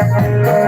Música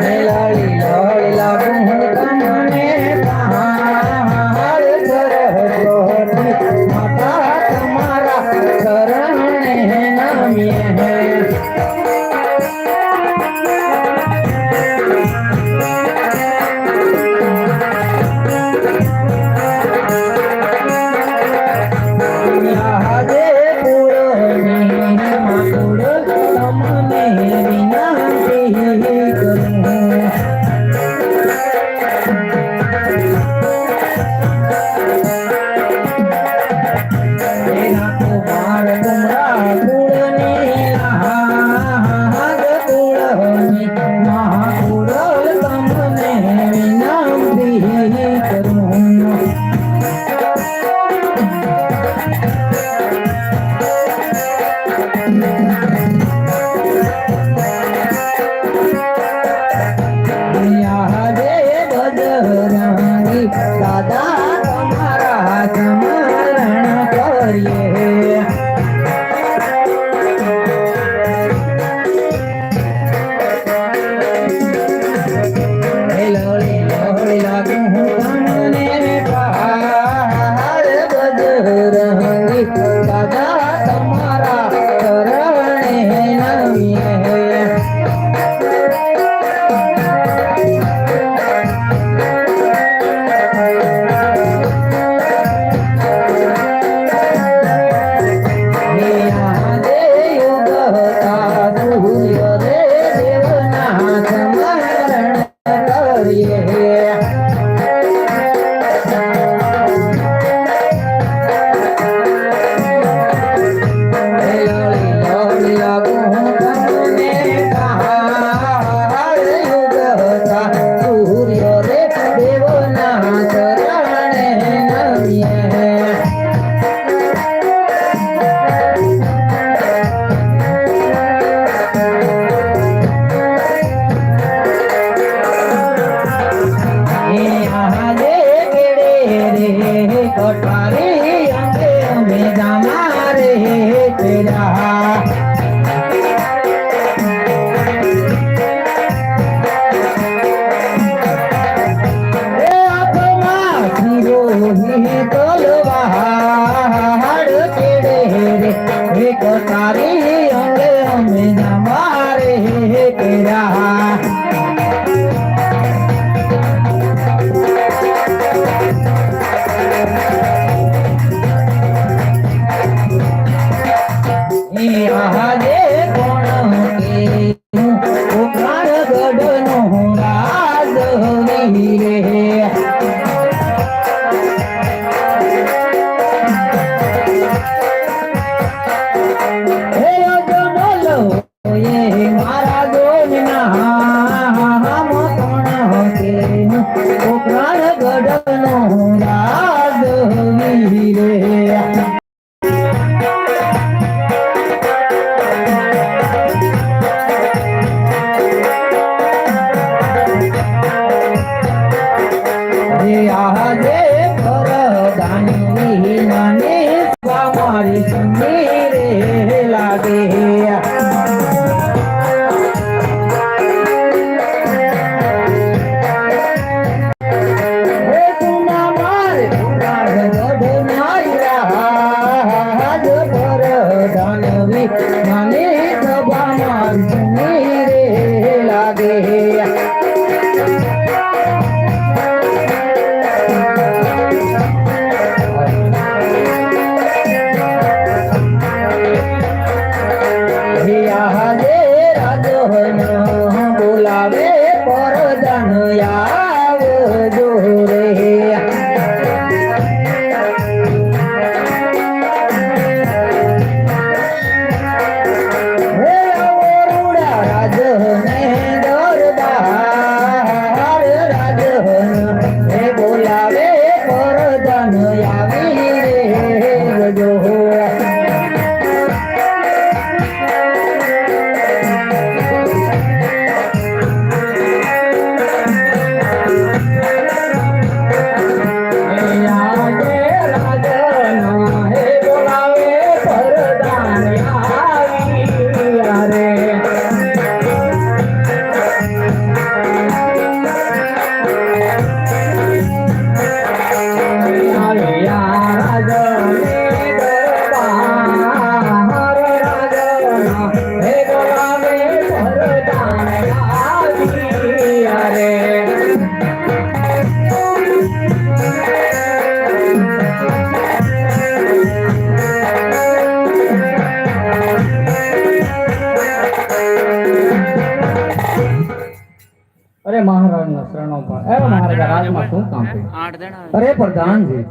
અરે પ્રધાનજી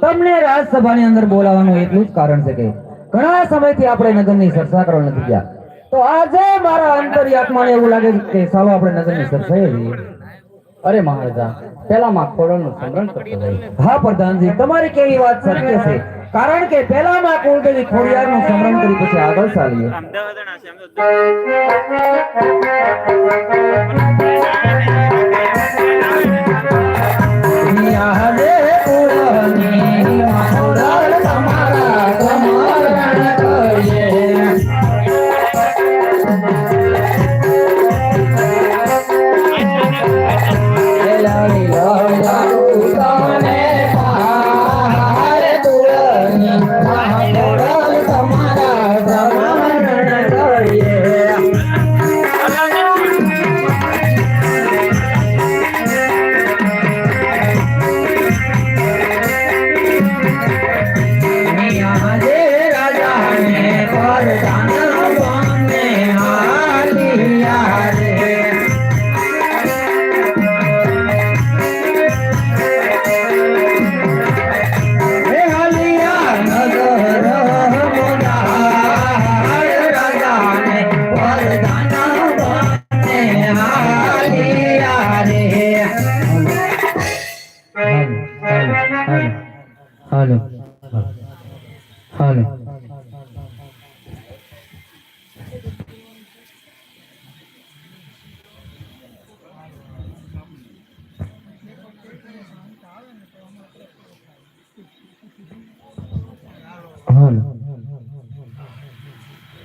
તમને રાજસભાની અંદર બોલાવવાનું એટલું જ કારણ છે કે ઘણા સમયથી આપણે નગરની ચર્ચા કરવા નથી ગયા. તો આજે મારા અંતરિયાત્માને એવું લાગે છે કે ચાલો આપણે નગરની ચર્ચાએ જઈએ અરે મહારાજા પેલા માં ખોડલનું સ્મરણ કરતો. હા પ્રધાનજી તમારી કેવી વાત સત્ય છે કારણ કે પેલા માં કુળદેવી ખોડિયારનું સ્મરણ કરી પછી આગળ ચાલીએ. આમ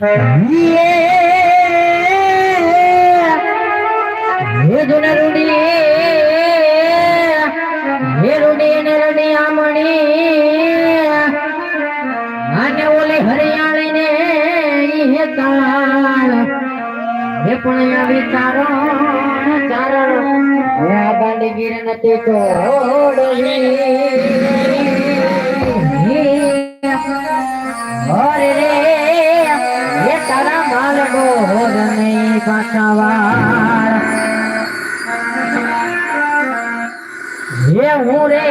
હે જોને રૂડી હે રૂડી ને રૂડી આમણી આને ઓલે હરિયાળી ને હે તાળ હે પણ આવી તારણ તારણ હે આ બાંડી ગીર નથી તારા માલકો ગોર નહીં પાછાવાર હે હું રે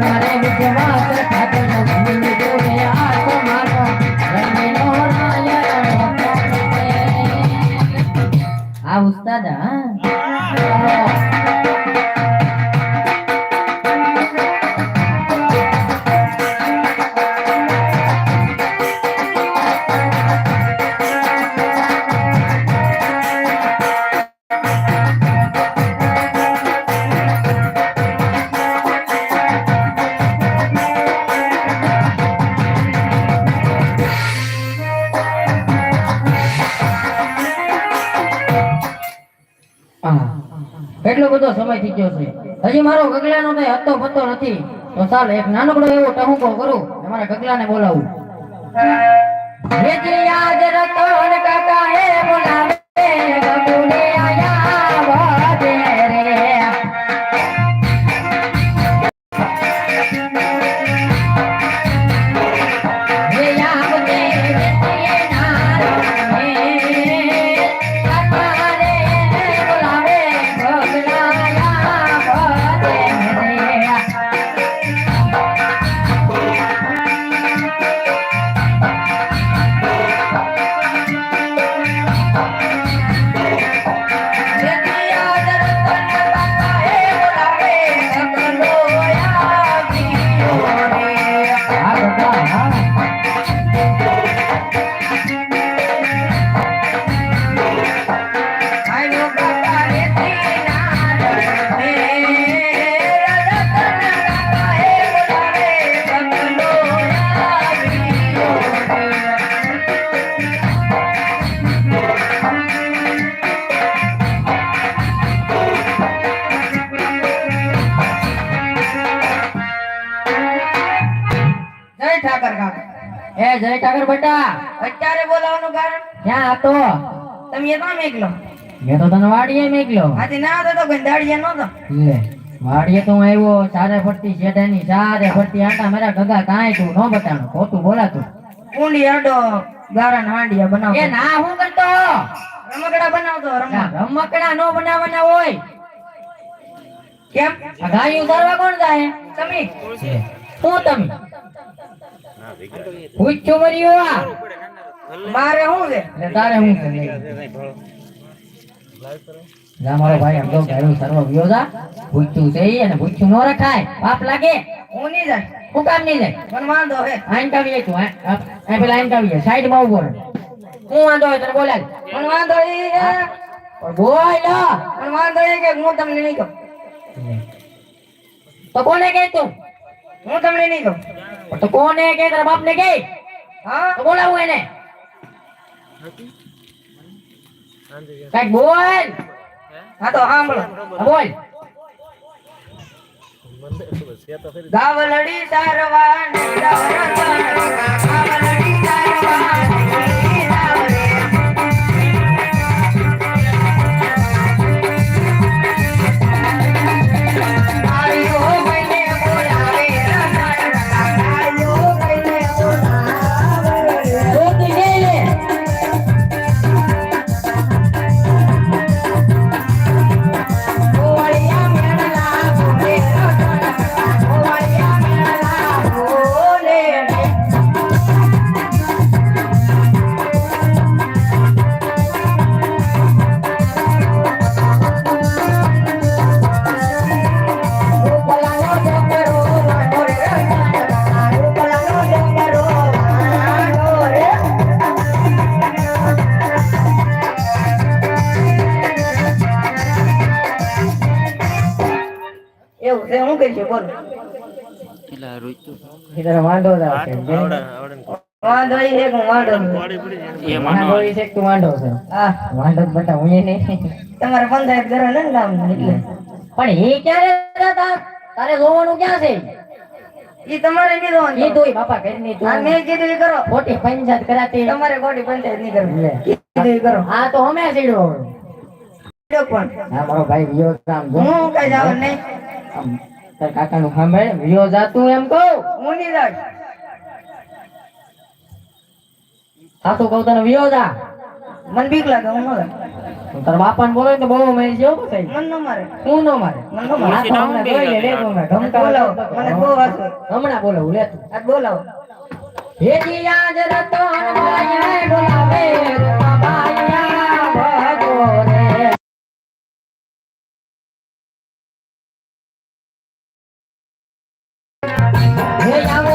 ಮಾತ್ರ મારો ગગલાનો કઈ હતો પતો નથી. તો ચાલ એક નાનકડો એવો ટહુકો કરું અને મારા ગગલાને બોલાવું. જેથી આજ રતન કાકા એ બોલાવે ગગુને. જય બેટા અત્યારે બોલાવવાનું કારણ? ક્યાં હતો? તમે એ ના મેકલો? મેં તો તને વાડીએ મેકલ્યો આજે ના હતો તો ગંધાડીએ નહોતો? લે વાડીએ તો હું આવ્યો ચારે ફરતી શેઢાની ચારે ફરતી આટા મારા ગગા કાંઈ તું ન બતાણું ખોટું બોલાતું. ઊંડી અડો ગારા હાંડિયા એ ના હું કરતો. રમકડા બનાવતો રમકડા નો બનાવવાના હોય. કેમ? ગાયું ઉતારવા કોણ જાય તમે? શું તમે? પૂછ્યું મર્યું મારે હું છે તારે હું. જા મારો ભાઈ એમ તો ગાયું સર્વ ગયો જા પૂછ્યું છે અને પૂછ્યું ન રખાય પાપ લાગે હું નહીં જાય હું કામ નહીં જાય પણ વાંધો હે આઈન કાવીએ તું આ પેલા આઈન કાવીએ સાઈડમાં ઊભો રહે હું વાંધો હોય તને બોલાય પણ વાંધો એ પણ બોલ પણ વાંધો એ કે હું તમને નહીં કહું તો કોને કહે હું તમને નહીં કહું. તો કોને કે તારા બાપ ને કે? હા? તો બોલાવું એને. કંઈક બોલ. હા તો સાંભળો. બોલ. ગાવલડી સારવાની ગાવલડી સારવાની વાંઢો જ આવશે. છે કે હું વાંઢો ઈ છે તું વાંઢો છે? હા. વાંઢો જ હું એ નહીં તમારે પંચાયત કરો ને ગામ એટલે. પણ એ ક્યારે હતા તારે જોવાનું ક્યાં છે? ઈ તમારે નહીં એ બાપા ઘરની આ મેં કીધું કરો. ખોટી પંચાયત કરાતી. તમારે ખોટી પંચાયત નહીં કરવી. લે. કીધું કરો. આ તો અમે સીડો પણ હા મારો ભાઈ વિયો કામ હું કઈ જવાનું નહીં. આમ તાર કાકાનું સાંભળ વિયો જાતું એમ કહું. હું નહીં જાઉં સાસુ કહું તને વિયો જા. મને બીક લાગે હું ન જાઉં. હું તારા બાપાને બોલો તો બહુ મેં જેવો થઈ મન ન મારે. હું ન મારે. મન ન મારે. બોલાવો. મને બહુ વાંધો. હમણાં બોલાવું લે તું. આ બોલાવો. હેજી આજ રતન બોલાવે હે આવો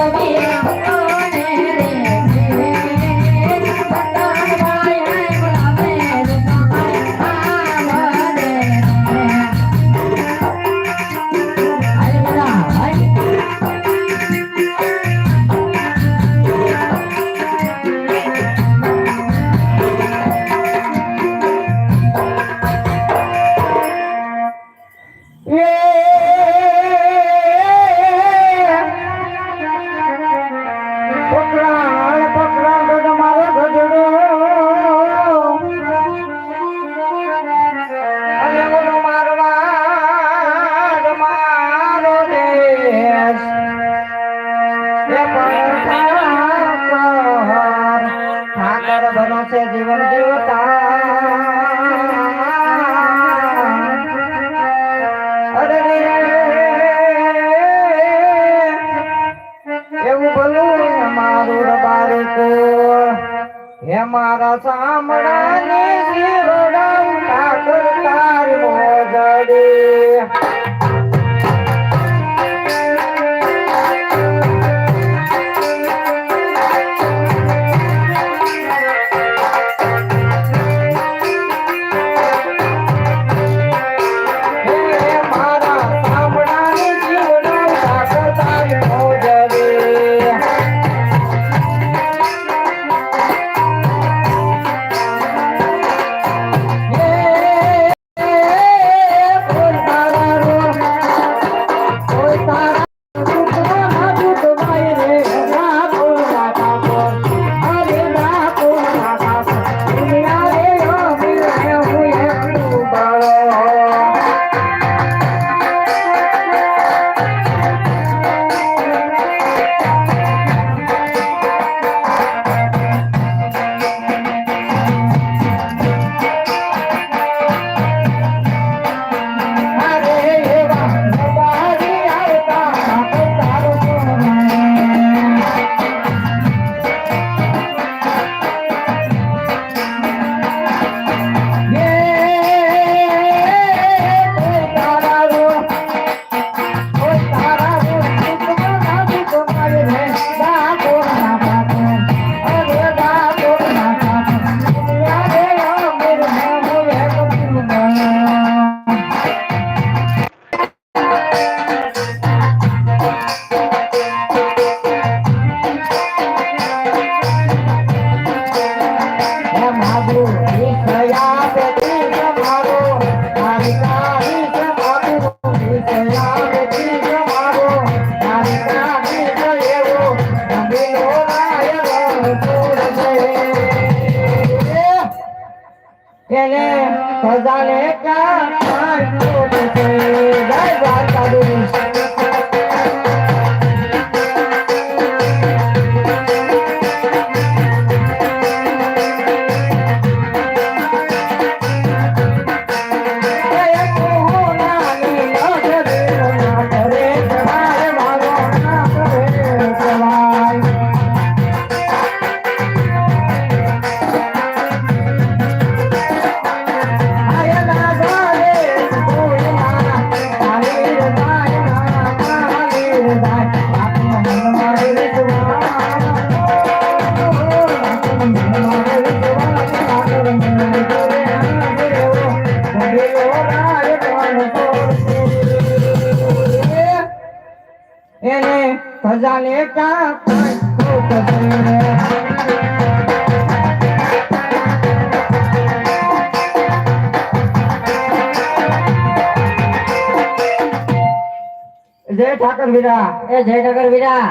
ઠાકર વીરા. એ જય ઠાકર વીરા.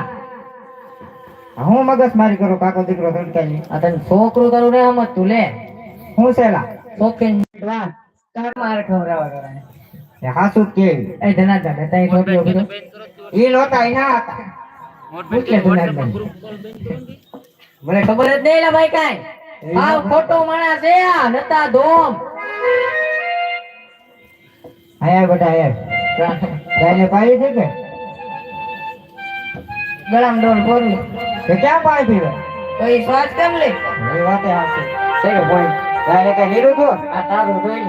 હું મગજ મારી કરું કાકો દીકરો ધનકાઈ આ તને છોકરું તારું રે હમ તું લે. હું સેલા? શોખીન વાહ તાર મારે ખવડાવવા કરે એ હાસુ કે એ ધનાધન હતા એ કીધું ઈ નહોતા ઈ ના હતા. મને ખબર જ નહીં ભાઈ કાંઈ. આ ખોટો માણસ છે આ નતા ધોમ. આયા બેટા આયા. ગાયને પાડી છે કે? ગળામાં ડોલ ભરવી તે ક્યાં પાણી પીવે? તો એ શ્વાસ કેમ લે? એ વાતે હાસુ છે કે ભાઈ ગાયને કઈ નીરું તો? આ તારું જોઈ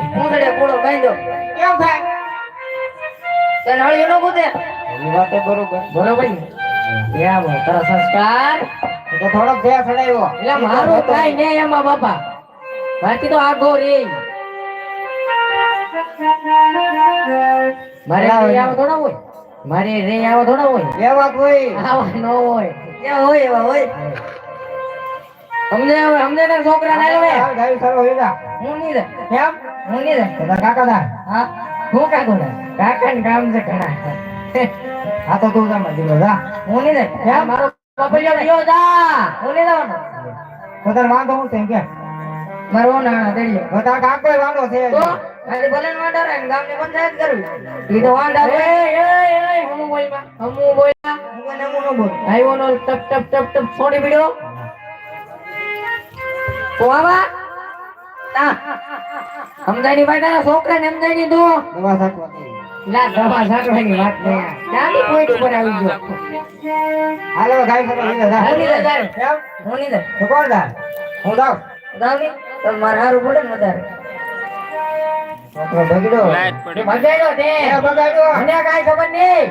લે કોડો પૂળો દો કેમ થાય? તને હળી નો કૂદે એ વાતે બરોબર. બરોબર. ને ત્યાં બો તારા સંસ્કાર. તો થોડોક ભેસ ચડાવ્યો. એટલે મારું કાઈ ને એમાં બાપા. બાકી તો આગો રે મારે આવો થોડા હોય. મારે રે આવો થોડા હોય. એવા કોઈ. આવા ન હોય. જ્યાં હોય એવા હોય. અમને હવે અમને તારા છોકરા ના હવે ગાયું સારો વીરા હું નહીં રે કેમ? હું નહીં રે કાકા હા. હું કાકો ના કાકા ને કામ છે ઘણા. આ તો તું જમા દીધો જા. હું નહીં રે હે, મારો બબલિયો ગયો જા. હું નહીં જવાનો તો તારે વાંધો હું છે કે? મારો ના દેડ્યો તો કાકો વાંધો છે. તો? આજે ભલે ને રહે ને પંચાયત કરવી. ઈ તો વાંડા એ એ એ હમુ બોલમાં હમુ બોલમાં. હું કોઈને હું ન આવ્યો નો ટપ ટપ ટપ ટપ છોડી પડ્યો. તો આવા. ના સમજાય ભાઈ છોકરા ને તું. દવા ના દવા વાત નહીં ઉપર આવી ગયો. હાલો ગાય. હું. હું. કોણ? હું દાવ જાવની? તો મારે હારું પડે ને વધારે. છોકરો બગડ્યો. બગાડ્યો તે બગાડ્યો. મને કાંઈ ખબર નહીં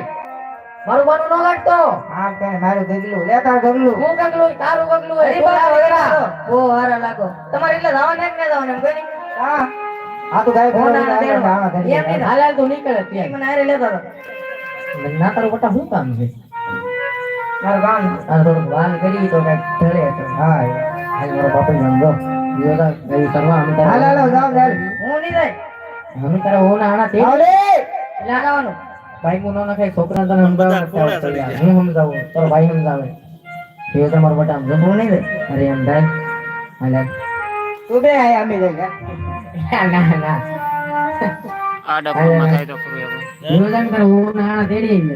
મારું બાનું ન લાગતો આમ કહે, મારું ગગલું. લે તારું ગગલું. હું ગગલું તારું ગગલું અરે બાપ, વગડા. બહુ હારા લાગો. તમારે એટલે જવાનું ને જવાનું એમ કોઈ નહીં? હા. આ તો ગાય ફરવા લઈ જા, આગળ આવા કરી એમ નહીં હાલાલ તું નીકળે ત્યાં મને હારે લેતો ના તારું બટા શું કામ છે મારું કામ આ થોડુંક વાલ કરી તો કંઈક ઢળે તો હા, એ. આજ મારો બાપા સમજો યોગા ગઈ કરવા અમે હાલો, હાલો, જાઓ, જાઓ. હું નહીં જાય અમે તારા ઓન આણા તે આવડે. ના જવાનું. ભાઈ હું ન નખાય છોકરા તને સમજાવવા હું સમજાવું? તારો ભાઈ સમજાવે. એ તમારો બટા સમજો હું નહીં રે. અરે એમ ભાઈ હાલે તું બે આય, અમે જઈએ. ના ના આ ડબ્બામાં થાય તો કરું એવું તારા ઓન આણા તેડી આવી